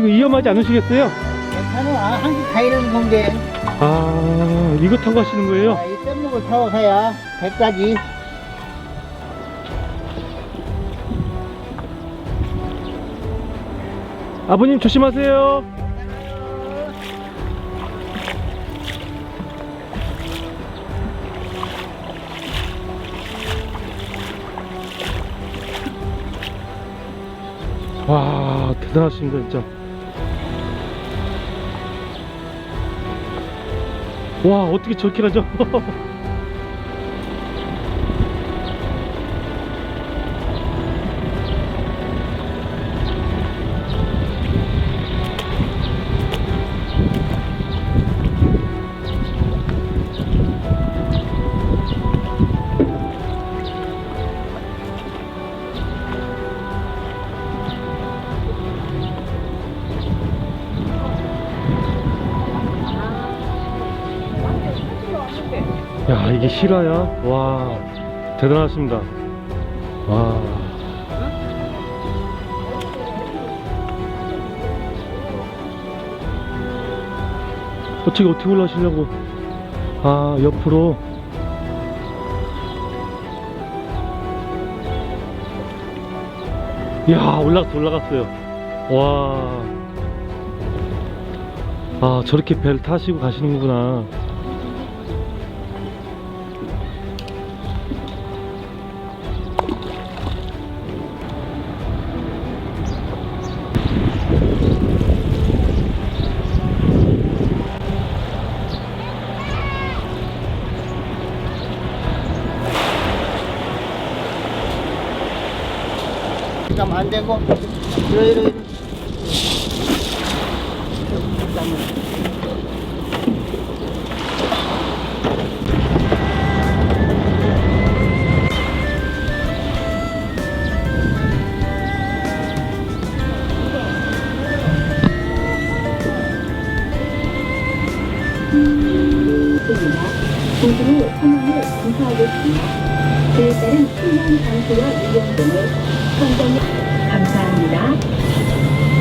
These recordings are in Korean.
이거 위험하지 않으시겠어요? 괜찮아. 한국 가이는 건데. 아 이거 타고 가시는 거예요? 아, 이 뗏목을 타고 가야 배까지. 아버님 조심하세요. 와 대단하십니다 진짜. 와 어떻게 저렇게 가죠? 야 이게 실화야? 와 대단하십니다. 와. 어떻게 어떻게 올라가시려고? 아 옆으로. 야 올라갔어 올라갔어요. 와. 아 저렇게 배를 타시고 가시는구나. 안 되고. 이러, 이러, 이러. 모두 상황을 검토하겠습니다. 그에 따른 필요한 장소와 이용 등을 감 사합니다.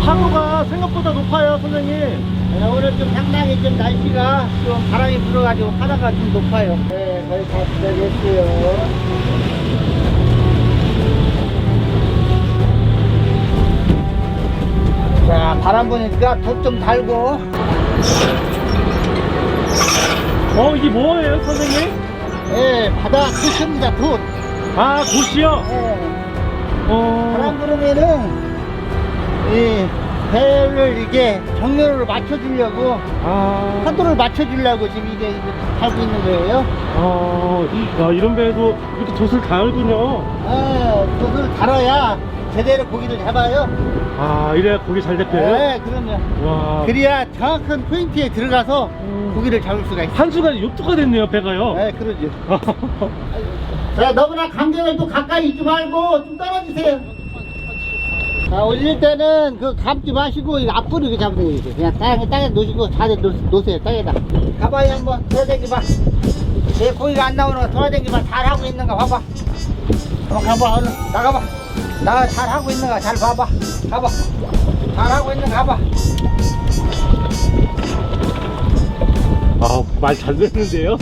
하루가 생각보다 높아요 선생님 네, 오늘 좀 상당히 좀 날씨가 좀 바람이 불어가지고 하다가 좀 높아요. 네, 거의 다 도착했어요. 자, 바람 부니까 돛 좀 달고. 어 이게 뭐예요 선생님? 예, 바다 돛입니다, 돛. 아 곳이요? 예, 어... 바람 부르면은, 이 배를 이게 정렬을 맞춰주려고, 아... 파도를 맞춰주려고 지금 이게 달고 있는 거예요. 아... 야 이런 배에도 이렇게 돛을 달군요 예, 돛을 달아야 제대로 고기를 잡아요. 아 이래야 고기 잘 잡혀요? 네, 그러면. 와... 그래야 정확한 포인트에 들어가서 고기를 잡을 수가 있어요. 한 수가 요트가 됐네요 배가요 네, 그러죠. 자, 너무나 강경을 또 가까이 있지 말고 좀 떨어지세요. 자, 올릴 때는 그 감지 마시고 이 앞으로 이렇게 잡는 거예요. 그냥 땅에, 땅에 놓으시고 자세 놓, 놓으세요, 땅에다. 가봐요, 한번. 돌아다니봐. 내 고기가 안 나오는 거 돌아다니봐. 잘 하고 있는가 봐봐. 한번 가봐, 얼른. 나가봐. 나 잘 하고 있는가 잘 봐봐. 가봐. 잘 하고 있는가 가봐. 아말 잘 됐는데요?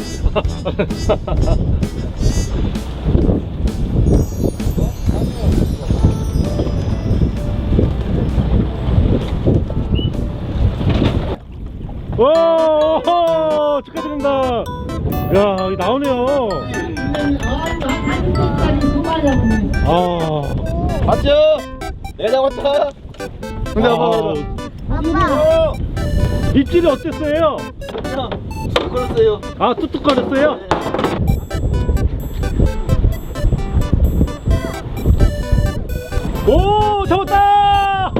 오 축하드립니다 야 여기 나오네요 아 맞죠? 내가 왔다. 아, 아빠. 입질이 어땠어요? 그랬어요. 아 뚝뚝거렸어요? 오 잡았다!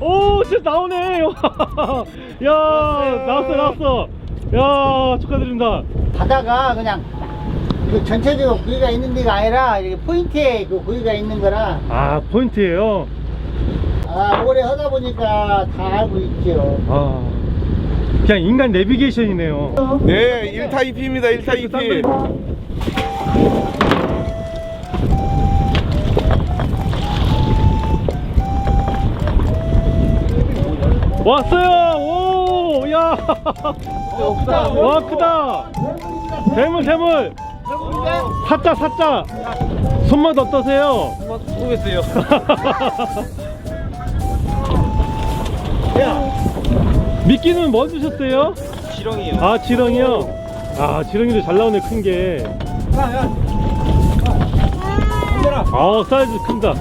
오 진짜 나오네 야 나왔어 나왔어 야 축하드립니다 바다가 그냥 그 전체적으로 고기가 있는 데가 아니라 이렇게 포인트에 그 고기가 있는 거라. 아 포인트예요? 아, 오래 하다 보니까 다 알고 있죠. 아 그냥 인간 내비게이션이네요. 네, 1타 2피입니다. 1타 2피. 왔어요! 오 야! 와 크다. 대물 대물 사자 사자 손맛 어떠세요? 모르겠어요. 미끼는 뭐 주셨어요? 지렁이요. 아 지렁이요? 아 지렁이도 잘 나오네 큰게 아 사이즈 큰다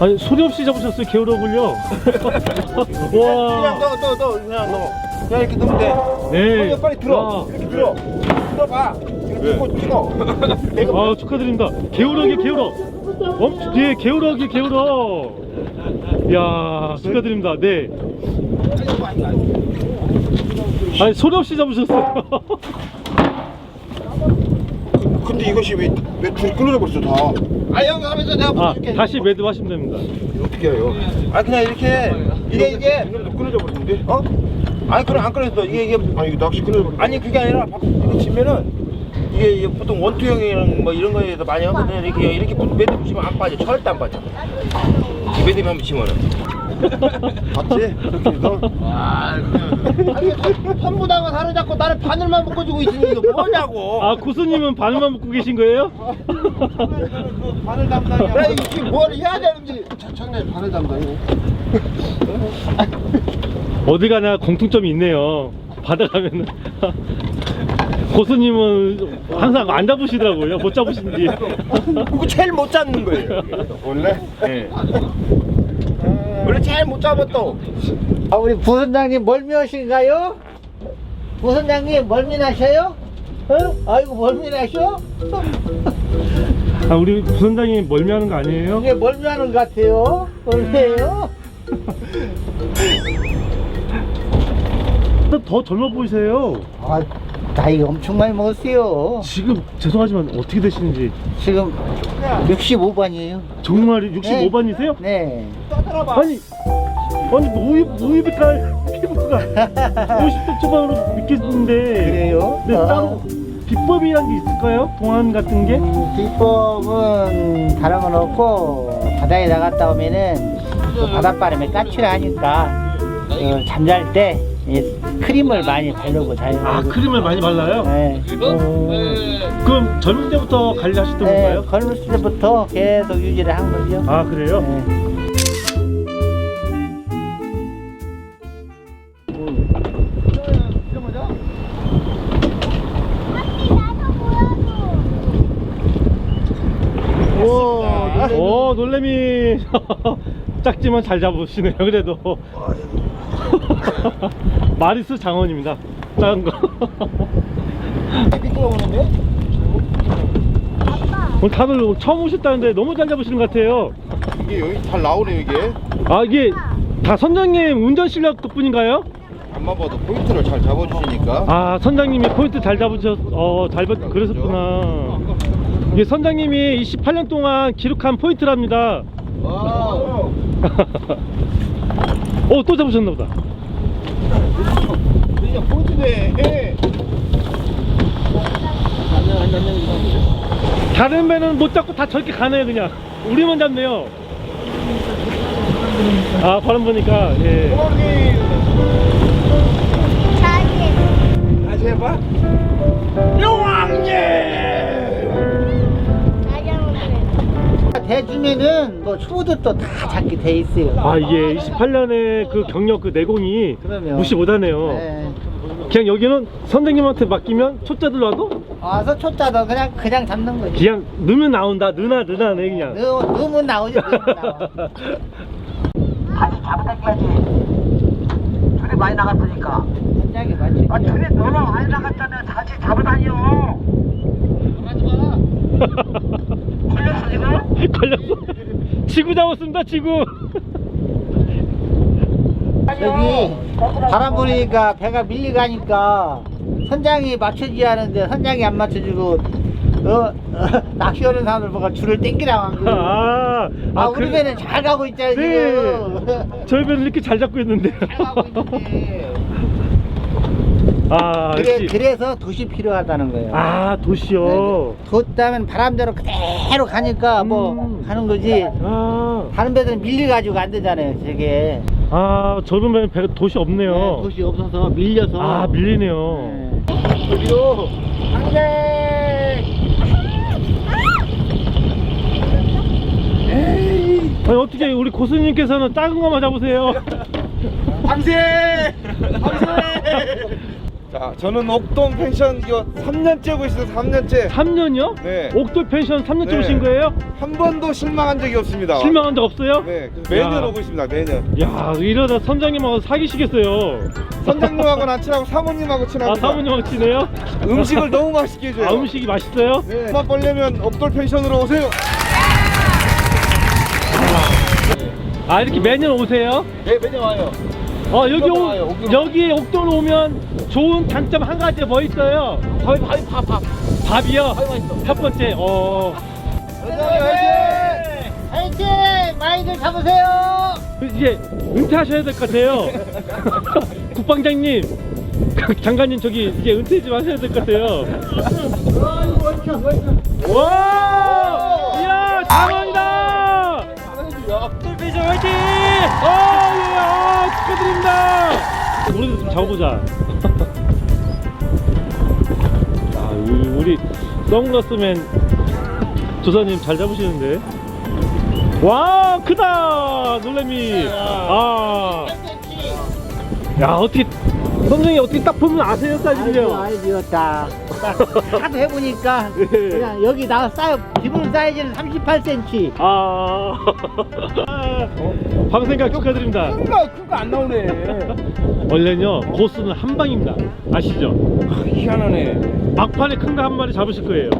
아니 소리 없이 잡으셨어요 게으르군요 와 너, 너, 너, 그냥 너. 그냥 이렇게 넣으면 돼. 네. 빨리 들어. 와. 이렇게 들어. 들어봐. 찍고 찍어. 아 축하드립니다 게으르게 게으러 엄청 예 게으르게 게으러 야 축하드립니다 네 아니 소리 없이 잡으셨어요 근데 이것이 왜, 왜줄 끊어져 버렸어, 다? 아, 형 하면서 내가 아 다시 매듭 하시면 됩니다 어떻게 해요? 아, 그냥 이렇게. 이게, 이게. 끊어져 버렸는데? 어? 아니, 그럼 안 끊어졌어. 이게, 이게. 아니, 이거 낚시 끊어져 버렸어. 아니, 그게 아니라, 이렇게 치면은, 이게, 이게 보통 원투형이랑 뭐 이런 거에서 많이 하거든요. 이렇게, 이렇게 매듭 붙이면 안 빠져. 절대 안 빠져. 이 매듭 한번 붙이면은. 맞지? 이렇게 해서. 아니, 선부당은 하루 잡고 나를 바늘만 묶어주고 있으니 이거 뭐냐고. 아 고수님은 바늘만 묶고 계신 거예요? 바늘 담당이야. 나 이게 뭘 해야 되는지. 천천히 바늘 담당이네. 어디 가나 공통점이 있네요 바다 가면은 고수님은 항상 안 잡으시더라고요 못 잡으신지 그거 제일 못 잡는 거예요. 원래? 네. 원래 제일 못 또. 아, 우리 부선장님 멀미하신가요? 부선장님 멀미나셔요? 어? 아이고 멀미나셔? 아 우리 부선장님 멀미하는 거 아니에요? 이게 멀미하는 것 같아요. 멀미해요? 더 젊어 보이세요 아, 나이 엄청 많이 먹었어요. 지금 죄송하지만 어떻게 되시는지 지금 65반이에요. 정말 65반이세요? 네. 아니 아니 무입 무입이탈 피부가 50대 초반으로 믿겠는데 그래요? 네 아. 따로 비법이란 게 있을까요? 동안 같은 게? 음, 비법은 다른 건 없고 바다에 나갔다 오면은 그 바닷바람에 까칠을 하니까 그 잠잘 때 이 크림을 많이 바르고 자요. 아 크림을 많이 발라요? 네. 어, 그럼 젊을 때부터 관리하셨던 네, 건가요? 젊었을 때부터 계속 유지를 한 거죠. 아 그래요? 네. 오 놀래미 작지만 잘 잡으시네요 그래도 마리스 장원입니다 작은 거 오늘 다들 처음 오셨다는데 너무 잘 잡으시는 것 같아요 이게 여기 잘 나오네 이게. 아 이게 다 선장님 운전 실력 덕분인가요? 안만 봐도 포인트를 잘 잡아주시니까. 아 선장님이 포인트 잘 잡으셨 어잘 그러셨구나 이게 선장님이 28년 동안 기록한 포인트랍니다 와. 어또 잡으셨나 보다 다른 배는 못 잡고 다 저렇게 가네요 그냥 우리만 잡네요 아 바람 보니까 예. 다시 해봐. 대주면은 뭐 초보들도 다 잡게 돼 있어요. 아 이게 28년의 그 경력 그 내공이 그럼요. 무시 못하네요 네. 그냥 여기는 선생님한테 맡기면 초짜들 와도 와서 초짜도 그냥 그냥 잡는 거지. 그냥 넣으면 나온다 느나 느나네 그냥 넣, 넣으면 나오지. 넣으면 나와. 다시 잡아당겨야지. 줄이 많이 나갔으니까. 현장에 맞추지. 아, 줄이 너무 많이 나갔잖아요. 다시 잡아다녀. 걸렸어, 지금? 걸렸어 지구 잡았습니다 지구 여기 바람 부니까 배가 밀려가니까 선장이 맞춰줘야 하는데 선장이 안 맞춰주고 어, 어, 낚시하는 사람들 보고 줄을 땡기라고 하고. 아, 아, 우리 그래- 배는 잘 가고 있잖아요, 지금. 네. 저희 배는 이렇게 잘 잡고 있는데. 잘 가고 있는데. 아, 그래, 역시. 그래서 돛이 필요하다는 거예요. 아, 도시요. 뒀다면 바람대로 그대로 가니까 뭐 음. 가는 거지. 아, 다른 배들은 밀려가지고 안 되잖아요, 저게. 아, 저런 배는 배가 도시 없네요. 네, 돛이 없어서 밀려서. 아, 밀리네요. 네. 여기로 항대 아니, 어떻게 우리 고수님께서는 작은 거만 잡으세요? 밤새! 밤새! 자, 저는 옥동 펜션 이거 3년째 오고 있어요, 3년째. 3년이요? 네. 옥돌 펜션 3년째 네. 오신 거예요? 한 번도 실망한 적이 없습니다. 실망한 적 없어요? 네, 매년 야. 오고 있습니다, 매년. 야, 이러다 선장님하고 사귀시겠어요. 선장님하고는 안 친하고 사모님하고 아, 친합니다. 사모님하고 치네요? 음식을 너무 맛있게 해줘요. 아, 음식이 맛있어요? 네. 맛 벌려면 옥돌 펜션으로 오세요. 아, 이렇게 매년 오세요? 네, 매년 와요. 어, 여기, 옥돌 오. 여기 옥돌 오면 좋은 단점 한 가지 뭐 있어요? 밥이 밥이 밥 밥. 밥이요? 맛있어. 첫 번째, 어. 화이팅! 많이들 잡으세요! 이제 은퇴하셔야 될 것 같아요. 국방장님, 그 장관님 저기 이제 은퇴 좀 하셔야 될 것 같아요. 와! 이야, 장관이다! 똘비전 화이팅! 어, 예, 아, 축하드립니다! 우리도 좀 잡아보자. 아, 우리, 선글라스맨 조사님 잘 잡으시는데? 와 크다 놀래미 아. 야 어떻게 선생님 어떻게 딱 보면 아세요 사이즈를요 아이디어다. 하도 해보니까 예. 그냥 여기 나 사이 기본 사이즈는 38cm. 아 방생각 축하드립니다 큰거 큰거 안 나오네. 원래는요 고수는 한 방입니다 아시죠 희한하네. 막판에 큰 거 한 마리 잡으실 거예요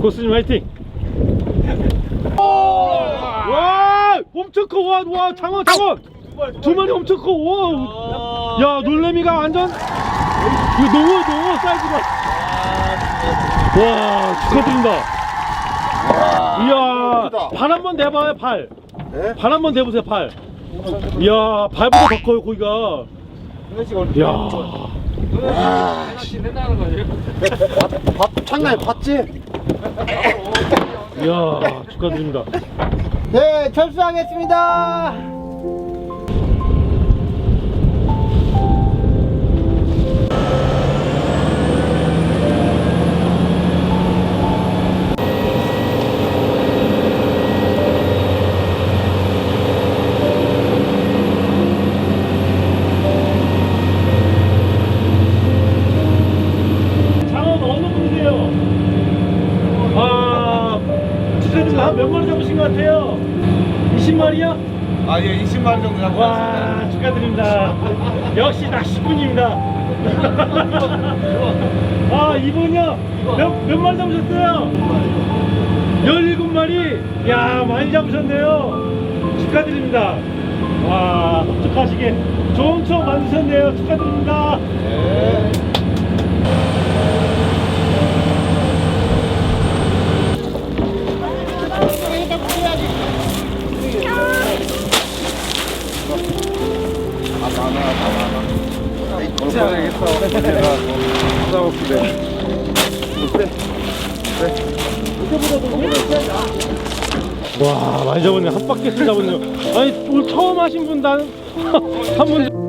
고수님 화이팅 와 엄청 커 와 와 장어 장어 두 마리 엄청 커와야 놀래미가 완전 이거 너무 너무 사이즈가. 와 축하드립니다. 이야 발 한 번 내봐요 발. 네? 발 한번 대보세요 발. 이야 발보다 더 커요 고기가. 이야. 밥 창나에 봤지? 이야 축하드립니다. 네, 철수하겠습니다. 장어 어느 분이세요? 아 축하드립니다 몇 마리 잡으신 것 같아요? 20마리요? 아, 예, 20만 정도 잡고 와 축하드립니다. 역시 낚시꾼입니다. 아. 이분요? 몇, 몇 마리 잡으셨어요? 17마리? 야 많이 잡으셨네요. 축하드립니다. 와 흡족하시게 좋은 추억 만드셨네요. 축하드립니다 와 많이 잡았네. 한 바퀴씩 잡았네요. 아니 오늘 처음 하신 분 나는 한분